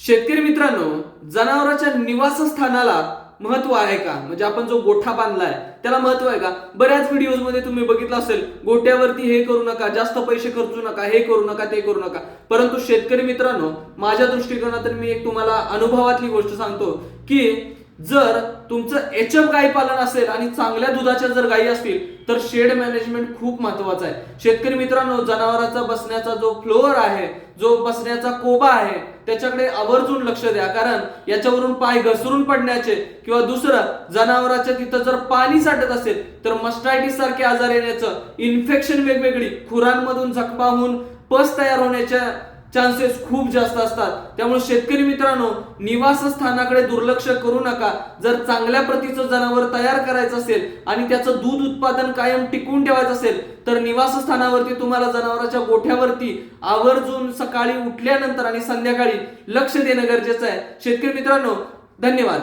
शेतकरी मित्रांनो जनावरांच्या निवासस्थानाला महत्त्व आहे का? म्हणजे आपण जो गोठा बांधलाय त्याला महत्त्व आहे का? बऱ्याच व्हिडिओजमध्ये तुम्ही बघितलं असेल गोट्यावरती हे करू नका जास्त पैसे खर्चू नका हे करू नका ते करू नका. परंतु शेतकरी मित्रांनो माझ्या दृष्टिकोनातून मी एक तुम्हाला अनुभवातली गोष्ट सांगतो की जर तुमचं एच एफ गाई पालन असेल आणि चांगल्या दुधाच्या जर गायी असतील तर शेड मॅनेजमेंट खूप महत्वाचं आहे. शेतकरी मित्रांनो जनावरांचा बसण्याचा जो फ्लोअर आहे जो बसण्याचा कोबा आहे त्याच्याकडे आवर्जून लक्ष द्या. कारण याच्यावरून पाय घसरून पडण्याचे किंवा दुसरं जनावराच्या तिथं जर पाणी साठत असेल तर मस्टायटिस सारखे आजार येण्याचं इन्फेक्शन वेगवेगळी खुरांमधून जखमा होऊन पस तयार होण्याच्या चान्सेस खूप जास्त असतात. त्यामुळे शेतकरी मित्रांनो निवासस्थानाकडे दुर्लक्ष करू नका. जर चांगल्या प्रतीचं जनावर तयार करायचं असेल आणि त्याचं दूध उत्पादन कायम टिकून ठेवायचं असेल तर निवासस्थानावरती तुम्हाला जनावरांच्या गोठ्यावरती आवर्जून सकाळी उठल्यानंतर आणि संध्याकाळी लक्ष देणं गरजेचं आहे. शेतकरी मित्रांनो धन्यवाद.